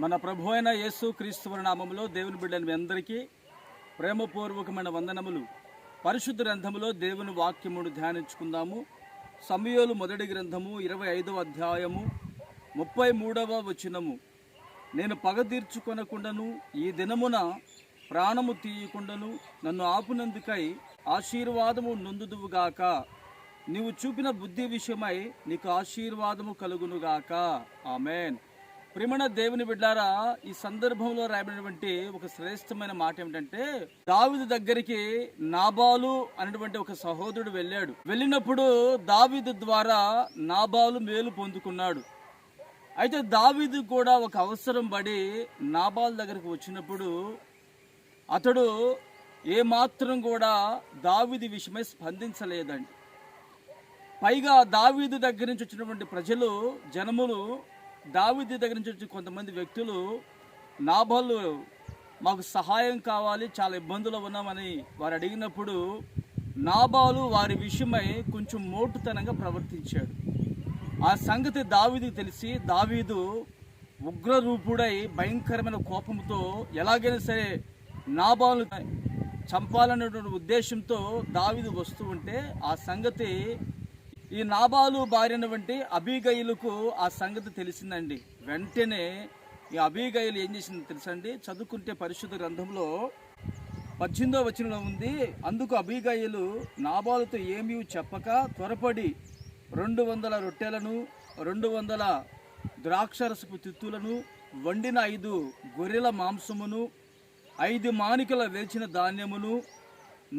మన ప్రభు అయిన యేసు క్రీస్తు నామంలో దేవుని బిడ్డని మీ అందరికీ ప్రేమపూర్వకమైన వందనములు. పరిశుద్ధ గ్రంథములో దేవుని వాక్యమును ధ్యానించుకుందాము. సమయోలు మొదటి గ్రంథము ఇరవై ఐదవ అధ్యాయము ముప్పై మూడవ వచనము. నేను పగ తీర్చుకొనకుండాను ఈ దినమున ప్రాణము తీయకుండాను నన్ను ఆపునందుకై ఆశీర్వాదము నొందుదువుగాక నీవు చూపిన బుద్ధి విషయమై నీకు ఆశీర్వాదము కలుగునుగాక ఆమెన్. ప్రిమణ దేవుని బిడ్డారా ఈ సందర్భంలో రాయబడినటువంటి ఒక శ్రేష్టమైన మాట ఏమిటంటే దావిదు దగ్గరికి నాబాలు అనేటువంటి ఒక సహోదరుడు వెళ్ళాడు. వెళ్ళినప్పుడు దావీదు ద్వారా నాబాలు మేలు పొందుకున్నాడు. అయితే దావీదు కూడా ఒక అవసరం పడి నాబాల్ దగ్గరికి వచ్చినప్పుడు అతడు ఏమాత్రం కూడా దావిది విషయమై స్పందించలేదండి. పైగా దావీదు దగ్గర నుంచి వచ్చినటువంటి ప్రజలు జనములు దావీదు దగ్గర నుంచి వచ్చి కొంతమంది వ్యక్తులు నాబాలు మాకు సహాయం కావాలి చాలా ఇబ్బందులు ఉన్నామని వారు అడిగినప్పుడు నాబాలు వారి విషయమై కొంచెం మోటుతనంగా ప్రవర్తించాడు. ఆ సంగతి దావీదు తెలిసి దావీదు ఉగ్రరూపుడై భయంకరమైన కోపంతో ఎలాగైనా సరే నాబాలు చంపాలనేటువంటి ఉద్దేశంతో దావీదు వస్తూ ఉంటే ఆ సంగతి ఈ నాబాలు భార్యన వంటి అబీగయులకు ఆ సంగతి తెలిసిందండి. వెంటనే ఈ అబీగయులు ఏం చేసింది తెలుసండి? చదువుకుంటే పరిశుద్ధ గ్రంథంలో పద్దెనిమిదో వచనంలో ఉంది అందుకు అబీగయులు నాబాలుతో ఏమీ చెప్పక త్వరపడి రెండు వందల రొట్టెలను రెండు వందల ద్రాక్షరసపు తిత్తులను వండిన ఐదు గొర్రెల మాంసమును ఐదు మానికల వేచిన ధాన్యమును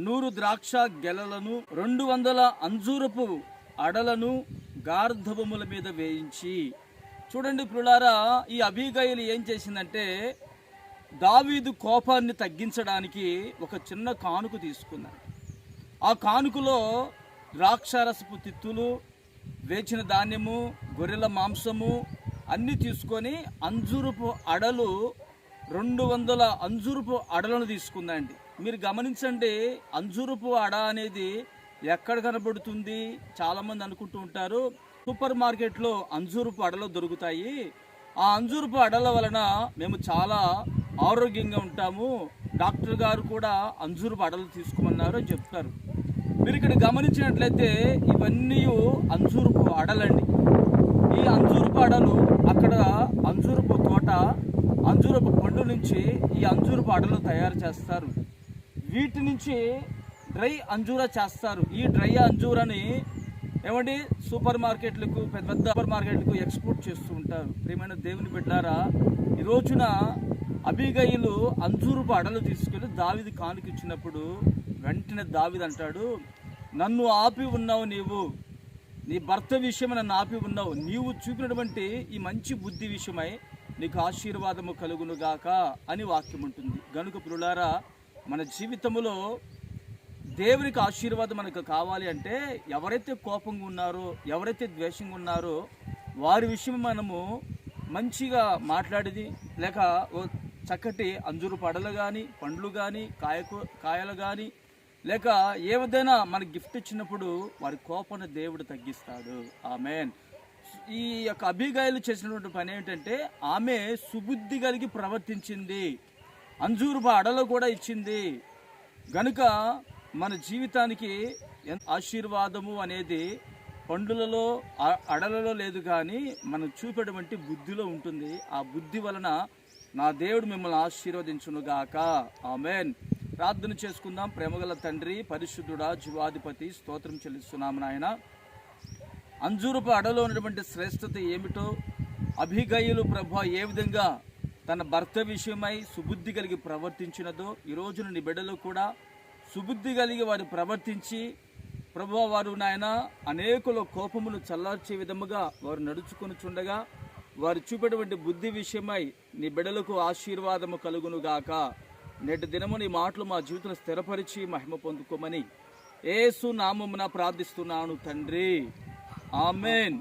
నూరు ద్రాక్ష గెలలను రెండు వందల అంజూరపు అడలను గార్ధవముల మీద వేయించి. చూడండి ప్రులారా ఈ అభిగయలు ఏం చేసిందంటే దావీదు కోపాన్ని తగ్గించడానికి ఒక చిన్న కానుక తీసుకున్నాడు ఆ కానుకలో ద్రాక్షారసపు తిత్తులు వేచిన ధాన్యము గొర్రెల మాంసము అన్నీ తీసుకొని అంజురుపు అడలు రెండు వందల అంజురుపు అడలను తీసుకుందండి. మీరు గమనించండి అంజురుపు అడ అనేది ఎక్కడ కనబడుతుంది? చాలామంది అనుకుంటూ ఉంటారు. సూపర్ మార్కెట్లో అంజూరపు అడలు దొరుకుతాయి. ఆ అంజూరపు అడల వలన మేము చాలా ఆరోగ్యంగా ఉంటాము. డాక్టర్ గారు కూడా అంజూరపు అడలు తీసుకోమన్నారు అని చెప్తారు. మీరు ఇక్కడ గమనించినట్లయితే ఇవన్నీ అంజూరపు అడలండి. ఈ అంజూరుపు అడలు అక్కడ అంజూరపు తోట అంజూరపు పండు నుంచి ఈ అంజూరపు అడలు తయారు చేస్తారు. వీటి నుంచి డ్రై అంజూరా చేస్తారు. ఈ డ్రై అంజూరాని ఏమండి? సూపర్ మార్కెట్లకు పెద్ద పెద్ద సూపర్ మార్కెట్లకు ఎక్స్పోర్ట్ చేస్తూ ఉంటారు. ప్రియమైన దేవుని బిడ్డారా ఈ రోజున అబిగయిలు అంజూరు అడలు తీసుకెళ్ళి దావిది కానుక ఇచ్చినప్పుడు వెంటనే దావిది అంటాడు నన్ను ఆపి ఉన్నావు నీవు. నీ భర్త విషయమై నన్ను ఆపి ఉన్నావు. నీవు చూపినటువంటి ఈ మంచి బుద్ధి విషయమై నీకు ఆశీర్వాదము కలుగునుగాక అని వాక్యం ఉంటుంది. గనుక పురులారా మన జీవితంలో దేవునికి ఆశీర్వాదం మనకు కావాలి అంటే ఎవరైతే కోపంగా ఉన్నారో ఎవరైతే ద్వేషంగా ఉన్నారో వారి విషయం మనము మంచిగా మాట్లాడేది లేక ఓ చక్కటి అంజూరు పడలు కానీ పండ్లు కానీ కాయకు కాయలు కానీ లేక ఏదైనా మనకి గిఫ్ట్ ఇచ్చినప్పుడు వారి కోపాన్ని దేవుడు తగ్గిస్తాడు. ఆమెన్. ఈ యొక్క అభిగాయలు చేసినటువంటి పని ఏంటంటే ఆమె సుబుద్ధి కలిగి ప్రవర్తించింది. అంజూరు అడలు కూడా ఇచ్చింది. గనుక మన జీవితానికి ఆశీర్వాదము అనేది పండులలో అడలలో లేదు కానీ మనం చూపేటువంటి బుద్ధిలో ఉంటుంది. ఆ బుద్ధి వలన నా దేవుడు మిమ్మల్ని ఆశీర్వదించునుగాక. ఆమెన్. ప్రార్థన చేసుకుందాం. ప్రేమగల తండ్రి పరిశుద్ధుడా జీవాధిపతి స్తోత్రం చెల్లిస్తున్నాము నాయన. అంజూరపు అడలో ఉన్నటువంటి శ్రేష్టత ఏమిటో అభిగయులు ప్రభ ఏ విధంగా తన భర్త విషయమై సుబుద్ధి కలిగి ప్రవర్తించినదో ఈ రోజున నీ బిడ్డలు కూడా సుబుద్ధి కలిగి వారు ప్రవర్తించి ప్రభు వారు నాయన అనేకుల కోపమును చల్లార్చే విధముగా వారు నడుచుకొని చుండగా వారు చూపేటువంటి బుద్ధి విషయమై నీ బిడలకు ఆశీర్వాదము కలుగునుగాక నేటి దినము నీ మాటలు మా జీవితంలో స్థిరపరిచి మహిమ పొందుకోమని ఏసు నామమున ప్రార్థిస్తున్నాను తండ్రి. ఆమెన్.